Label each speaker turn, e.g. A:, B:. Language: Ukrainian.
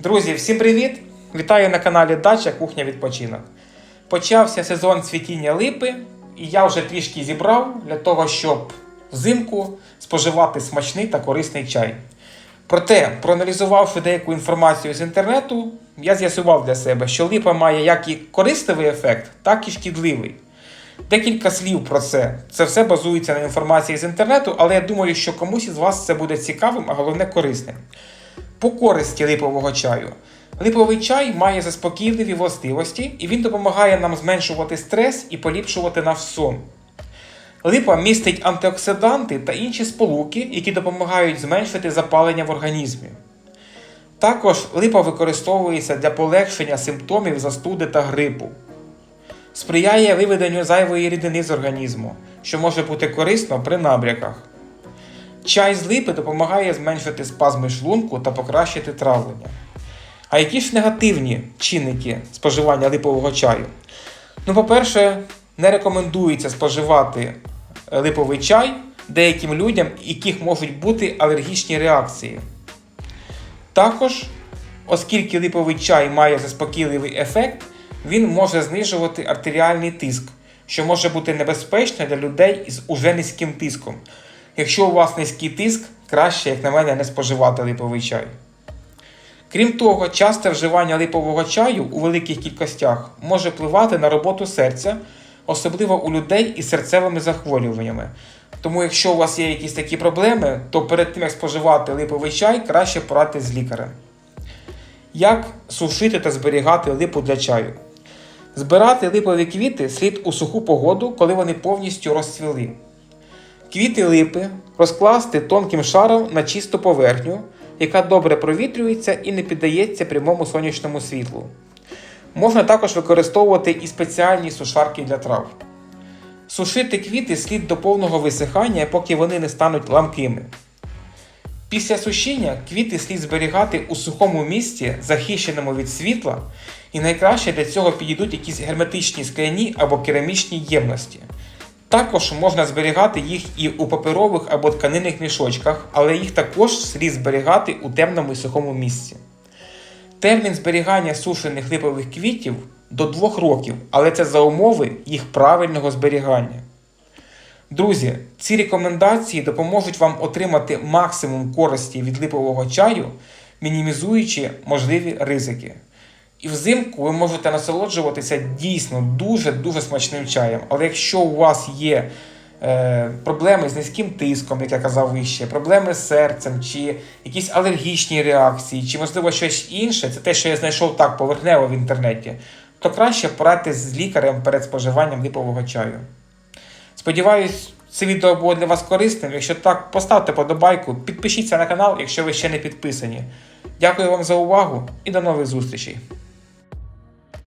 A: Друзі, всім привіт! Вітаю на каналі Дача Кухня Відпочинок. Почався сезон цвітіння липи, і я вже трішки зібрав для того, щоб взимку споживати смачний та корисний чай. Проте, проаналізувавши деяку інформацію з інтернету, я з'ясував для себе, що липа має як і корисливий ефект, так і шкідливий. Декілька слів про це. Це все базується на інформації з інтернету, але я думаю, що комусь із вас це буде цікавим, а головне корисним. По користі липового чаю. Липовий чай має заспокійливі властивості, і він допомагає нам зменшувати стрес і поліпшувати наш сон. Липа містить антиоксиданти та інші сполуки, які допомагають зменшити запалення в організмі. Також липа використовується для полегшення симптомів застуди та грипу. Сприяє виведенню зайвої рідини з організму, що може бути корисно при набряках. Чай з липи допомагає зменшити спазми шлунку та покращити травлення. А які ж негативні чинники споживання липового чаю? Ну, по-перше, не рекомендується споживати е, липовий чай деяким людям, яких можуть бути алергічні реакції. Також, оскільки липовий чай має заспокійливий ефект, він може знижувати артеріальний тиск, що може бути небезпечно для людей із уже низьким тиском. Якщо у вас низький тиск, краще, як на мене, не споживати липовий чай. Крім того, часте вживання липового чаю у великих кількостях може впливати на роботу серця, особливо у людей із серцевими захворюваннями. Тому, якщо у вас є якісь такі проблеми, то перед тим як споживати липовий чай, краще порадити з лікарем. Як сушити та зберігати липу для чаю? Збирати липові квіти слід у суху погоду, коли вони повністю розцвіли. Квіти липи розкласти тонким шаром на чисту поверхню, яка добре провітрюється і не піддається прямому сонячному світлу. Можна також використовувати і спеціальні сушарки для трав. Сушити квіти слід до повного висихання, поки вони не стануть ламкими. Після сушіння квіти слід зберігати у сухому місці, захищеному від світла, і найкраще для цього підійдуть якісь герметичні скляні або керамічні ємності. Також можна зберігати їх і у паперових або тканинних мішочках, але їх також слід зберігати у темному і сухому місці. Термін зберігання сушених липових квітів до 2 років, але це за умови їх правильного зберігання. Друзі, ці рекомендації допоможуть вам отримати максимум користі від липового чаю, мінімізуючи можливі ризики. І взимку ви можете насолоджуватися дійсно дуже-дуже смачним чаєм. Але якщо у вас є е, проблеми з низьким тиском, як я казав вище, проблеми з серцем, чи якісь алергічні реакції, чи, можливо, щось інше, це те, що я знайшов так поверхнево в інтернеті, то краще порадьтесь з лікарем перед споживанням липового чаю. Сподіваюсь, це відео було для вас корисним. Якщо так, поставте подобайку, підпишіться на канал, якщо ви ще не підписані. Дякую вам за увагу і до нових зустрічей!